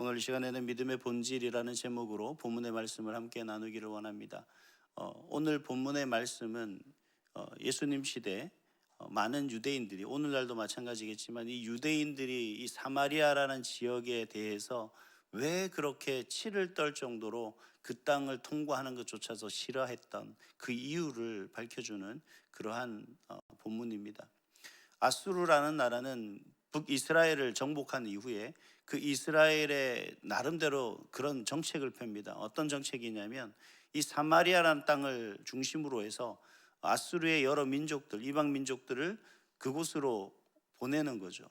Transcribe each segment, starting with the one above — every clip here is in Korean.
오늘 이 시간에는 믿음의 본질이라는 제목으로 본문의 말씀을 함께 나누기를 원합니다. 어, 오늘 본문의 말씀은 어, 예수님 시대 어, 많은 유대인들이 오늘날도 마찬가지겠지만 이 유대인들이 이 사마리아라는 지역에 대해서 왜 그렇게 치를 떨 정도로 그 땅을 통과하는 것조차도 싫어했던 그 이유를 밝혀주는 그러한 어, 본문입니다. 아수르라는 나라는 북이스라엘을 정복한 이후에 그 이스라엘의 나름대로 그런 정책을 펴니다. 어떤 정책이냐면 이 사마리아라는 땅을 중심으로 해서 아수르의 여러 민족들, 이방 민족들을 그곳으로 보내는 거죠.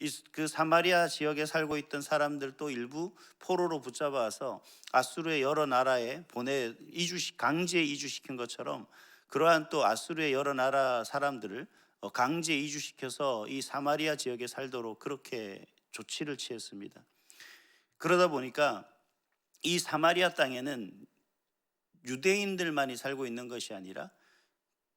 이- 그 사마리아 지역에 살고 있던 사람들도 일부 포로로 붙잡아서 아수르의 여러 나라에 보내 이주 강제 이주시킨 것처럼 그러한 또 아수르의 여러 나라 사람들을 어, 강제 이주시켜서 이 사마리아 지역에 살도록 그렇게 조치를 취했습니다. 그러다 보니까 이 사마리아 땅에는 유대인들만이 살고 있는 것이 아니라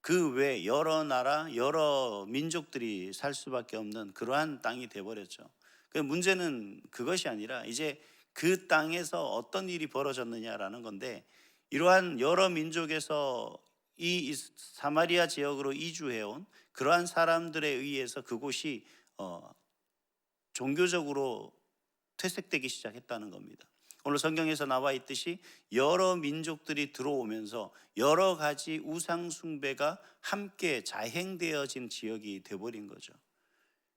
그 외 여러 나라, 여러 민족들이 살 수밖에 없는 그러한 땅이 돼버렸죠. 그 문제는 그것이 아니라 이제 그 땅에서 어떤 일이 벌어졌느냐라는 건데 이러한 여러 민족에서 이 사마리아 지역으로 이주해온 그러한 사람들에 의해서 그곳이 어, 종교적으로 퇴색되기 시작했다는 겁니다. 오늘 성경에서 나와 있듯이 여러 민족들이 들어오면서 여러 가지 우상 숭배가 함께 자행되어진 지역이 되어버린 거죠.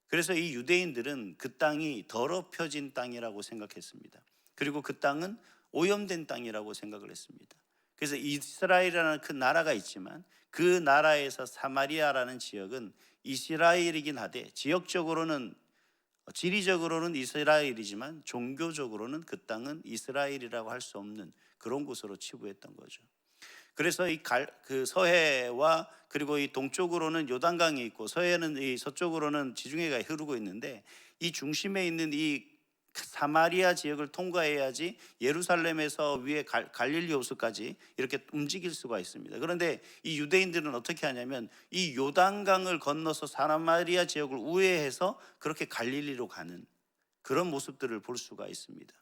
그래서 이 유대인들은 그 땅이 더럽혀진 땅이라고 생각했습니다. 그리고 그 땅은 오염된 땅이라고 생각을 했습니다. 그래서 이스라엘이라는 큰 나라가 있지만 그 나라에서 사마리아라는 지역은 이스라엘이긴 하되 지역적으로는 지리적으로는 이스라엘이지만 종교적으로는 그 땅은 이스라엘이라고 할 수 없는 그런 곳으로 치부했던 거죠. 그래서 이그 서해와 그리고 이 동쪽으로는 요단강이 있고 서해는 이 서쪽으로는 지중해가 흐르고 있는데 이 중심에 있는 이 사마리아 지역을 통과해야지 예루살렘에서 위에 갈, 갈릴리 호수까지 이렇게 움직일 수가 있습니다. 그런데 이 유대인들은 어떻게 하냐면 이 요단강을 건너서 사마리아 지역을 우회해서 그렇게 갈릴리로 가는 그런 모습들을 볼 수가 있습니다.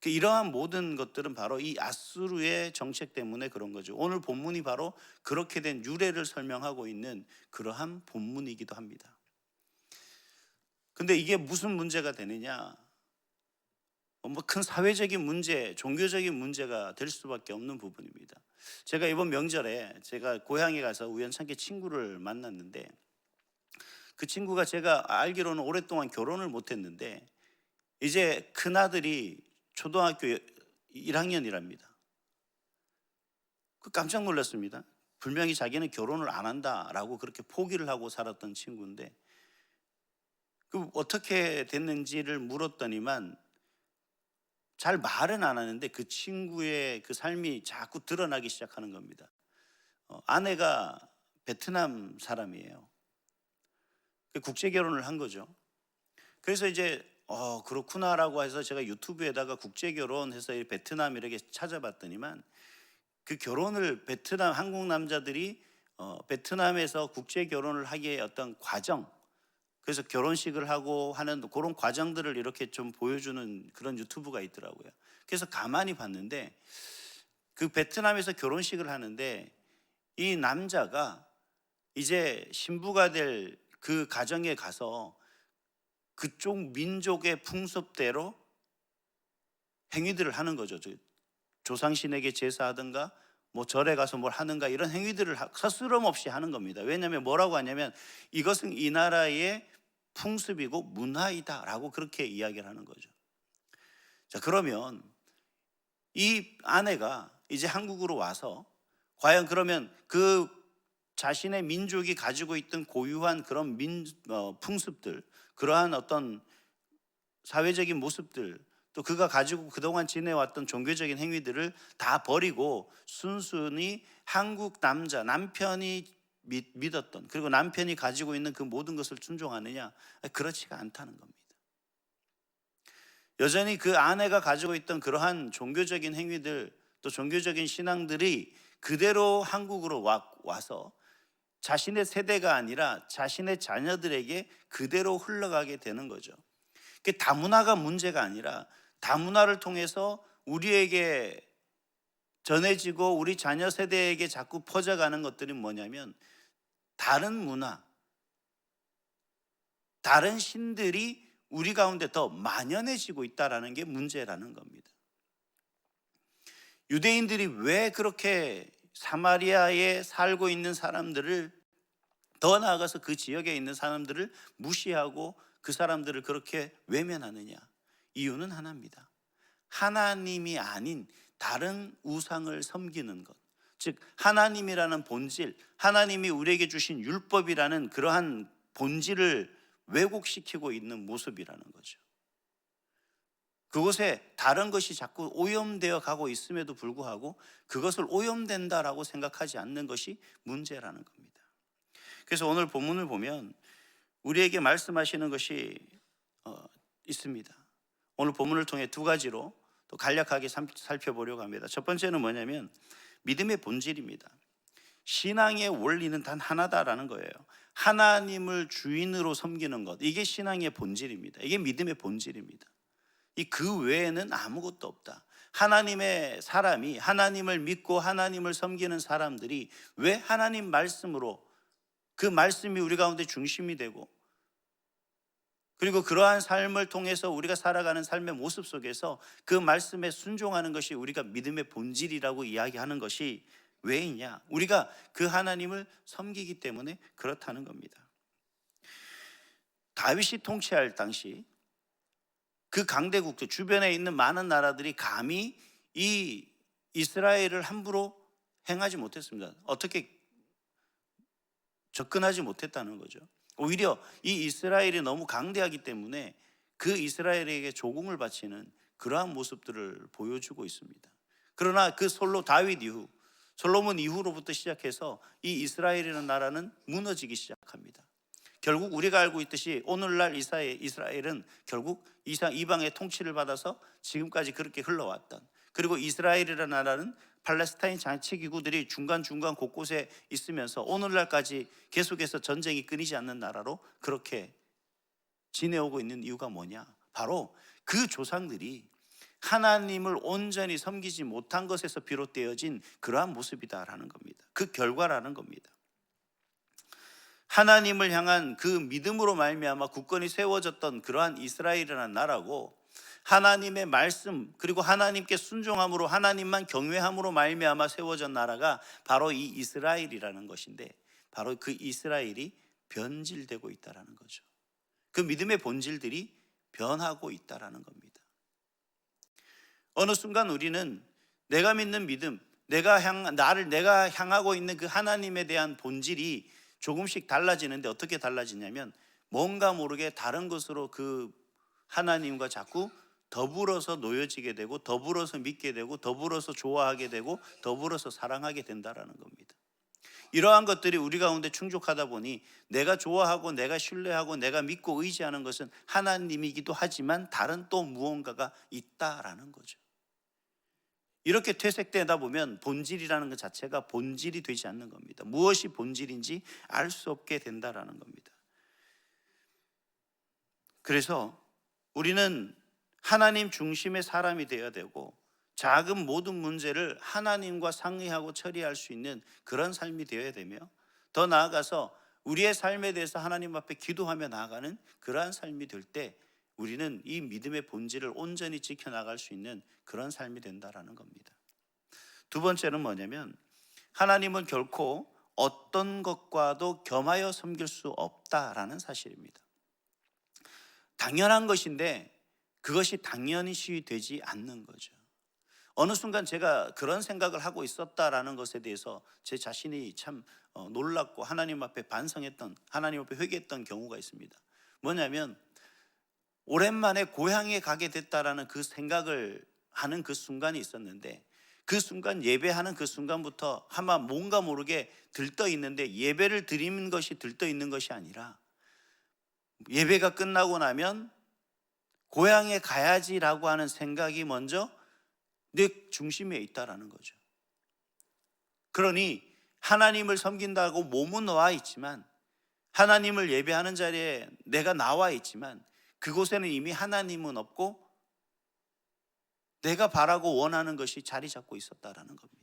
그 이러한 모든 것들은 바로 이 아수르의 정책 때문에 그런 거죠. 오늘 본문이 바로 그렇게 된 유래를 설명하고 있는 그러한 본문이기도 합니다. 근데 이게 무슨 문제가 되느냐? 뭐 큰 사회적인 문제, 종교적인 문제가 될 수밖에 없는 부분입니다. 제가 이번 명절에 제가 고향에 가서 우연찮게 친구를 만났는데 그 친구가 제가 알기로는 오랫동안 결혼을 못 했는데 이제 큰 아들이 초등학교 1학년이랍니다. 그 깜짝 놀랐습니다. 분명히 자기는 결혼을 안 한다라고 그렇게 포기를 하고 살았던 친구인데 그 어떻게 됐는지를 물었더니만 잘 말은 안 하는데 그 친구의 그 삶이 자꾸 드러나기 시작하는 겁니다. 어, 아내가 베트남 사람이에요. 그 국제 결혼을 한 거죠. 그래서 이제 어 그렇구나라고 해서 제가 유튜브에다가 국제 결혼해서 베트남 이렇게 찾아봤더니만 그 결혼을 베트남 한국 남자들이 어, 베트남에서 국제 결혼을 하기에 어떤 과정 그래서 결혼식을 하고 하는 그런 과정들을 이렇게 좀 보여주는 그런 유튜브가 있더라고요. 그래서 가만히 봤는데 그 베트남에서 결혼식을 하는데 이 남자가 이제 신부가 될 그 가정에 가서 그쪽 민족의 풍습대로 행위들을 하는 거죠. 조상신에게 제사하든가 뭐 절에 가서 뭘 하는가 이런 행위들을 서스럼 없이 하는 겁니다. 왜냐하면 뭐라고 하냐면 이것은 이 나라의 풍습이고 문화이다라고 그렇게 이야기를 하는 거죠. 자, 그러면 이 아내가 이제 한국으로 와서 과연 그러면 그 자신의 민족이 가지고 있던 고유한 그런 민, 어, 풍습들, 그러한 어떤 사회적인 모습들, 또 그가 가지고 그동안 지내왔던 종교적인 행위들을 다 버리고 순순히 한국 남자, 남편이 믿, 었던 그리고 남편이 가지고 있는 그 모든 것을 순종하느냐 그렇지가 않다는 겁니다. 여전히 그 아내가 가지고 있던 그러한 종교적인 행위들 또 종교적인 신앙들이 그대로 한국으로 와, 와서 자신의 세대가 아니라 자신의 자녀들에게 그대로 흘러가게 되는 거죠. 그 다문화가 문제가 아니라 다문화를 통해서 우리에게 전해지고 우리 자녀 세대에게 자꾸 퍼져가는 것들이 뭐냐면 다른 문화, 다른 신들이 우리 가운데 더 만연해지고 있다라는 게 문제라는 겁니다. 유대인들이 왜 그렇게 사마리아에 살고 있는 사람들을 더 나아가서 그 지역에 있는 사람들을 무시하고 그 사람들을 그렇게 외면하느냐? 이유는 하나입니다. 하나님이 아닌 다른 우상을 섬기는 것. 즉, 하나님이라는 본질, 하나님이 우리에게 주신 율법이라는 그러한 본질을 왜곡시키고 있는 모습이라는 거죠. 그곳에 다른 것이 자꾸 오염되어 가고 있음에도 불구하고 그것을 오염된다라고 생각하지 않는 것이 문제라는 겁니다. 그래서 오늘 본문을 보면 우리에게 말씀하시는 것이 어, 있습니다. 오늘 본문을 통해 두 가지로 또 간략하게 삼- 살펴보려고 합니다. 첫 번째는 뭐냐면 믿음의 본질입니다. 신앙의 원리는 단 하나다라는 거예요. 하나님을 주인으로 섬기는 것. 이게 신앙의 본질입니다. 이게 믿음의 본질입니다. 이 그 외에는 아무것도 없다. 하나님의 사람이 하나님을 믿고 하나님을 섬기는 사람들이 왜 하나님 말씀으로 그 말씀이 우리 가운데 중심이 되고 그리고 그러한 삶을 통해서 우리가 살아가는 삶의 모습 속에서 그 말씀에 순종하는 것이 우리가 믿음의 본질이라고 이야기하는 것이 왜이냐? 우리가 그 하나님을 섬기기 때문에 그렇다는 겁니다. 다윗이 통치할 당시 그 강대국들 주변에 있는 많은 나라들이 감히 이 이스라엘을 함부로 행하지 못했습니다. 어떻게 접근하지 못했다는 거죠. 오히려 이 이스라엘이 너무 강대하기 때문에 그 이스라엘에게 조공을 바치는 그러한 모습들을 보여주고 있습니다. 그러나 그 솔로 다윗 이후 솔로몬 이후로부터 시작해서 이 이스라엘이라는 나라는 무너지기 시작합니다. 결국 우리가 알고 있듯이 오늘날 이스라엘, 이스라엘은 결국 이방의 통치를 받아서 지금까지 그렇게 흘러왔던 그리고 이스라엘이라는 나라는 팔레스타인 장치 기구들이 중간 중간 곳곳에 있으면서 오늘날까지 계속해서 전쟁이 끊이지 않는 나라로 그렇게 지내오고 있는 이유가 뭐냐? 바로 그 조상들이 하나님을 온전히 섬기지 못한 것에서 비롯되어진 그러한 모습이다라는 겁니다. 그 결과라는 겁니다. 하나님을 향한 그 믿음으로 말미암아 굳건히 세워졌던 그러한 이스라엘이라는 나라고 하나님의 말씀 그리고 하나님께 순종함으로 하나님만 경외함으로 말미암아 세워진 나라가 바로 이 이스라엘이라는 것인데 바로 그 이스라엘이 변질되고 있다라는 거죠. 그 믿음의 본질들이 변하고 있다라는 겁니다. 어느 순간 우리는 내가 믿는 믿음, 내가 향 나를 내가 향하고 있는 그 하나님에 대한 본질이 조금씩 달라지는데 어떻게 달라지냐면 뭔가 모르게 다른 것으로 그 하나님과 자꾸 더불어서 놓여지게 되고 더불어서 믿게 되고 더불어서 좋아하게 되고 더불어서 사랑하게 된다라는 겁니다. 이러한 것들이 우리 가운데 충족하다 보니 내가 좋아하고 내가 신뢰하고 내가 믿고 의지하는 것은 하나님이기도 하지만 다른 또 무언가가 있다라는 거죠. 이렇게 퇴색되다 보면 본질이라는 것 자체가 본질이 되지 않는 겁니다. 무엇이 본질인지 알 수 없게 된다라는 겁니다. 그래서 우리는 하나님 중심의 사람이 되어야 되고 작은 모든 문제를 하나님과 상의하고 처리할 수 있는 그런 삶이 되어야 되며 더 나아가서 우리의 삶에 대해서 하나님 앞에 기도하며 나아가는 그러한 삶이 될 때 우리는 이 믿음의 본질을 온전히 지켜나갈 수 있는 그런 삶이 된다라는 겁니다. 두 번째는 뭐냐면 하나님은 결코 어떤 것과도 겸하여 섬길 수 없다라는 사실입니다. 당연한 것인데 그것이 당연히 되지 않는 거죠. 어느 순간 제가 그런 생각을 하고 있었다라는 것에 대해서 제 자신이 참 어, 놀랍고 하나님 앞에 반성했던 하나님 앞에 회개했던 경우가 있습니다. 뭐냐면 오랜만에 고향에 가게 됐다라는 그 생각을 하는 그 순간이 있었는데 그 순간 예배하는 그 순간부터 아마 뭔가 모르게 들떠 있는데 예배를 드리는 것이 들떠 있는 것이 아니라 예배가 끝나고 나면 고향에 가야지라고 하는 생각이 먼저 내 중심에 있다라는 거죠. 그러니 하나님을 섬긴다고 몸은 와 있지만 하나님을 예배하는 자리에 내가 나와 있지만 그곳에는 이미 하나님은 없고 내가 바라고 원하는 것이 자리 잡고 있었다라는 겁니다.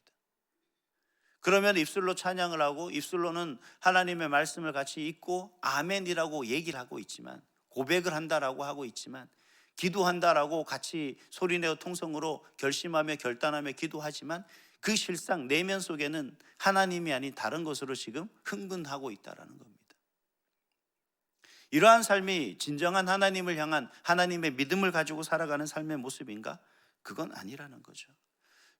그러면 입술로 찬양을 하고 입술로는 하나님의 말씀을 같이 읽고 아멘이라고 얘기를 하고 있지만 고백을 한다라고 하고 있지만 기도한다라고 같이 소리내어 통성으로 결심하며 결단하며 기도하지만 그 실상 내면 속에는 하나님이 아닌 다른 것으로 지금 흥분하고 있다라는 겁니다. 이러한 삶이 진정한 하나님을 향한 하나님의 믿음을 가지고 살아가는 삶의 모습인가? 그건 아니라는 거죠.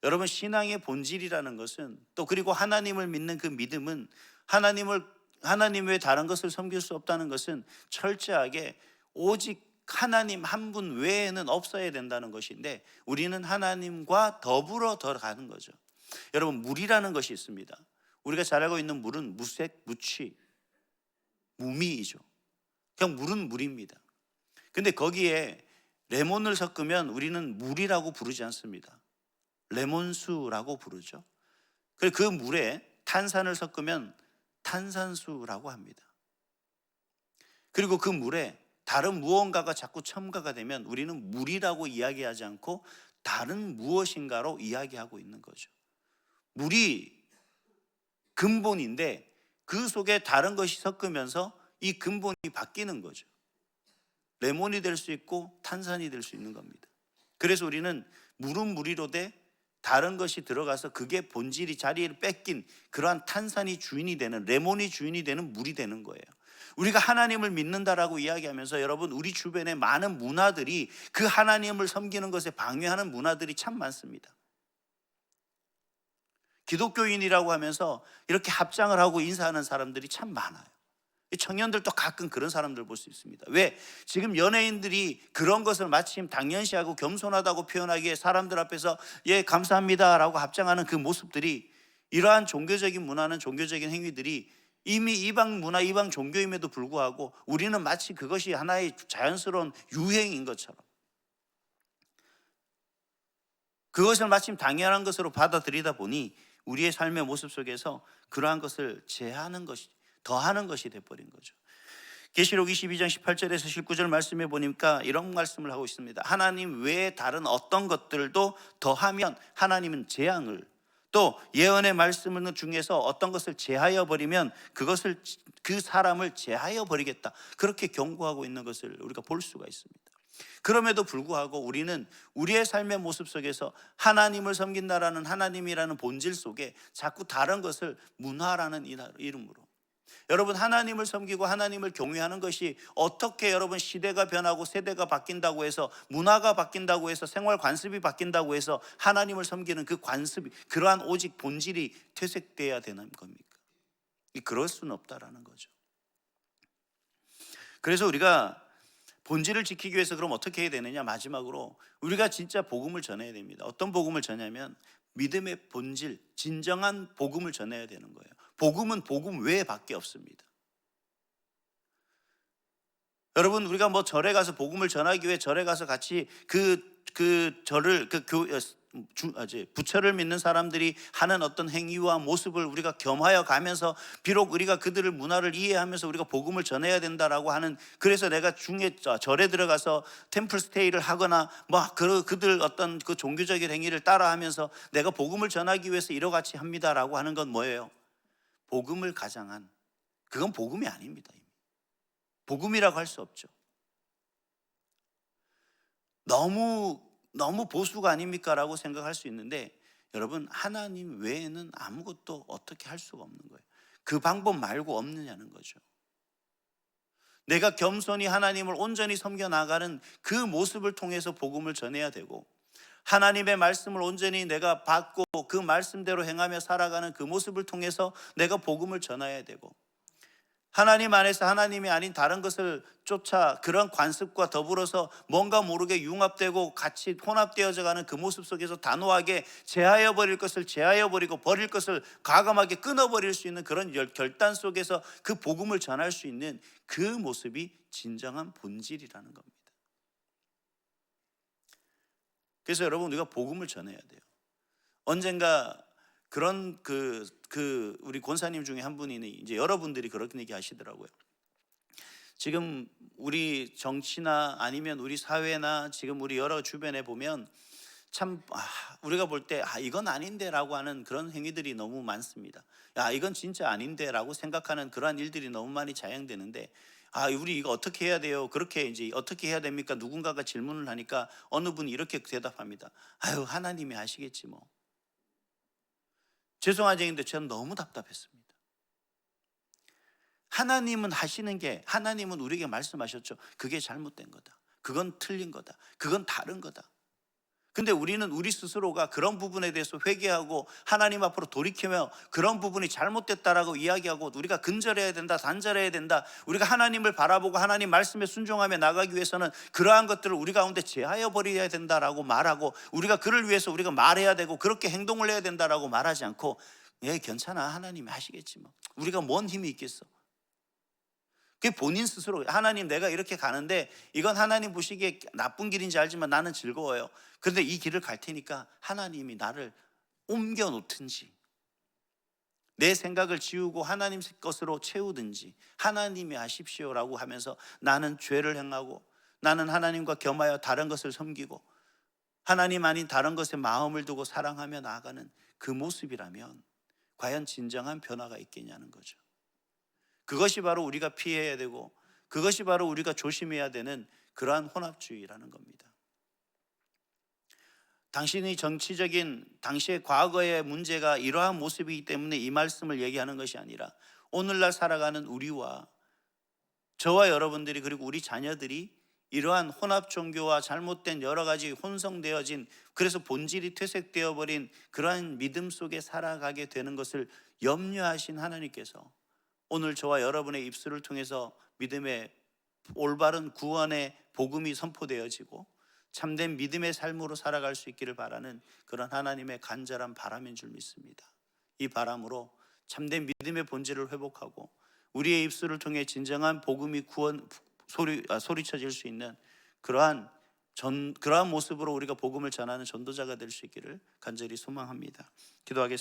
여러분 신앙의 본질이라는 것은 또 그리고 하나님을 믿는 그 믿음은 하나님을 하나님 외에 다른 것을 섬길 수 없다는 것은 철저하게 오직 하나님 한 분 외에는 없어야 된다는 것인데 우리는 하나님과 더불어 더 가는 거죠. 여러분 물이라는 것이 있습니다. 우리가 잘 알고 있는 물은 무색, 무취, 무미이죠. 그냥 물은 물입니다. 근데 거기에 레몬을 섞으면 우리는 물이라고 부르지 않습니다. 레몬수라고 부르죠. 그 물에 탄산을 섞으면 탄산수라고 합니다. 그리고 그 물에 다른 무언가가 자꾸 첨가가 되면 우리는 물이라고 이야기하지 않고 다른 무엇인가로 이야기하고 있는 거죠. 물이 근본인데 그 속에 다른 것이 섞으면서 이 근본이 바뀌는 거죠. 레몬이 될 수 있고 탄산이 될 수 있는 겁니다. 그래서 우리는 물은 물이로되 다른 것이 들어가서 그게 본질이 자리를 뺏긴 그러한 탄산이 주인이 되는 레몬이 주인이 되는 물이 되는 거예요. 우리가 하나님을 믿는다라고 이야기하면서 여러분 우리 주변에 많은 문화들이 그 하나님을 섬기는 것에 방해하는 문화들이 참 많습니다. 기독교인이라고 하면서 이렇게 합장을 하고 인사하는 사람들이 참 많아요. 이 청년들도 가끔 그런 사람들 볼 수 있습니다. 왜? 지금 연예인들이 그런 것을 마침 당연시하고 겸손하다고 표현하기에 사람들 앞에서 예, 감사합니다라고 합장하는 그 모습들이 이러한 종교적인 문화는 종교적인 행위들이 이미 이방 문화, 이방 종교임에도 불구하고 우리는 마치 그것이 하나의 자연스러운 유행인 것처럼 그것을 마침 당연한 것으로 받아들이다 보니 우리의 삶의 모습 속에서 그러한 것을 제하는 것이 더하는 것이 돼버린 거죠. 계시록 22장 18절에서 19절 말씀해 보니까 이런 말씀을 하고 있습니다. 하나님 외에 다른 어떤 것들도 더하면 하나님은 재앙을 또 예언의 말씀을 중에서 어떤 것을 제하여 버리면 그것을 그 사람을 제하여 버리겠다. 그렇게 경고하고 있는 것을 우리가 볼 수가 있습니다. 그럼에도 불구하고 우리는 우리의 삶의 모습 속에서 하나님을 섬긴다라는 하나님이라는 본질 속에 자꾸 다른 것을 문화라는 이름으로 여러분 하나님을 섬기고 하나님을 경외하는 것이 어떻게 여러분 시대가 변하고 세대가 바뀐다고 해서 문화가 바뀐다고 해서 생활 관습이 바뀐다고 해서 하나님을 섬기는 그 관습이 그러한 오직 본질이 퇴색돼야 되는 겁니까? 그럴 수는 없다라는 거죠. 그래서 우리가 본질을 지키기 위해서 그럼 어떻게 해야 되느냐? 마지막으로 우리가 진짜 복음을 전해야 됩니다. 어떤 복음을 전하면 믿음의 본질, 진정한 복음을 전해야 되는 거예요. 복음은 복음 외에밖에 없습니다. 여러분 우리가 뭐 절에 가서 복음을 전하기 위해 절에 가서 같이 그그 절을 그 교 주, 아, 부처를 믿는 사람들이 하는 어떤 행위와 모습을 우리가 겸하여 가면서 비록 우리가 그들을 문화를 이해하면서 우리가 복음을 전해야 된다라고 하는 그래서 내가 중에 절에 들어가서 템플 스테이를 하거나 뭐 그, 그들 어떤 그 종교적인 행위를 따라하면서 내가 복음을 전하기 위해서 이러 같이 합니다라고 하는 건 뭐예요? 복음을 가장한 그건 복음이 아닙니다. 복음이라고 할 수 없죠. 너무 너무 보수가 아닙니까라고 생각할 수 있는데 여러분 하나님 외에는 아무것도 어떻게 할 수가 없는 거예요. 그 방법 말고 없느냐는 거죠. 내가 겸손히 하나님을 온전히 섬겨 나가는 그 모습을 통해서 복음을 전해야 되고 하나님의 말씀을 온전히 내가 받고 그 말씀대로 행하며 살아가는 그 모습을 통해서 내가 복음을 전해야 되고 하나님 안에서 하나님이 아닌 다른 것을 쫓아 그런 관습과 더불어서 뭔가 모르게 융합되고 같이 혼합되어져 가는 그 모습 속에서 단호하게 제하여 버릴 것을 제하여 버리고 버릴 것을 과감하게 끊어 버릴 수 있는 그런 결단 속에서 그 복음을 전할 수 있는 그 모습이 진정한 본질이라는 겁니다. 그래서 여러분 우리가 복음을 전해야 돼요. 언젠가 그런 그, 그 우리 권사님 중에 한 분이 이제 여러분들이 그렇게 얘기하시더라고요. 지금 우리 정치나 아니면 우리 사회나 지금 우리 여러 주변에 보면 참 아, 우리가 볼 때 아, 이건 아닌데라고 하는 그런 행위들이 너무 많습니다. 야 이건 진짜 아닌데라고 생각하는 그러한 일들이 너무 많이 자행되는데 아 우리 이거 어떻게 해야 돼요? 그렇게 이제 어떻게 해야 됩니까? 누군가가 질문을 하니까 어느 분이 이렇게 대답합니다. 아유 하나님이 하시겠지 뭐. 죄송하지근데 저는 너무 답답했습니다. 하나님은 하시는 게 하나님은 우리에게 말씀하셨죠. 그게 잘못된 거다. 그건 틀린 거다. 그건 다른 거다. 근데 우리는 우리 스스로가 그런 부분에 대해서 회개하고 하나님 앞으로 돌이키며 그런 부분이 잘못됐다라고 이야기하고 우리가 근절해야 된다, 단절해야 된다. 우리가 하나님을 바라보고 하나님 말씀에 순종하며 나가기 위해서는 그러한 것들을 우리 가운데 제하여 버려야 된다라고 말하고 우리가 그를 위해서 우리가 말해야 되고 그렇게 행동을 해야 된다라고 말하지 않고 예, 괜찮아. 하나님이 하시겠지 뭐. 우리가 뭔 힘이 있겠어. 그게 본인 스스로 하나님 내가 이렇게 가는데 이건 하나님 보시기에 나쁜 길인지 알지만 나는 즐거워요. 그런데 이 길을 갈 테니까 하나님이 나를 옮겨 놓든지 내 생각을 지우고 하나님 것으로 채우든지 하나님이 하십시오라고 하면서 나는 죄를 행하고 나는 하나님과 겸하여 다른 것을 섬기고 하나님 아닌 다른 것에 마음을 두고 사랑하며 나아가는 그 모습이라면 과연 진정한 변화가 있겠냐는 거죠. 그것이 바로 우리가 피해야 되고 그것이 바로 우리가 조심해야 되는 그러한 혼합주의라는 겁니다. 당신의 정치적인 당시의 과거의 문제가 이러한 모습이기 때문에 이 말씀을 얘기하는 것이 아니라 오늘날 살아가는 우리와 저와 여러분들이 그리고 우리 자녀들이 이러한 혼합 종교와 잘못된 여러 가지 혼성되어진 그래서 본질이 퇴색되어 버린 그러한 믿음 속에 살아가게 되는 것을 염려하신 하나님께서 오늘 저와 여러분의 입술을 통해서 믿음의 올바른 구원의 복음이 선포되어지고 참된 믿음의 삶으로 살아갈 수 있기를 바라는 그런 하나님의 간절한 바람인 줄 믿습니다. 이 바람으로 참된 믿음의 본질을 회복하고 우리의 입술을 통해 진정한 복음이 구원 소리 아, 소리쳐질 수 있는 그러한 전 그러한 모습으로 우리가 복음을 전하는 전도자가 될 수 있기를 간절히 소망합니다. 기도하겠습니다.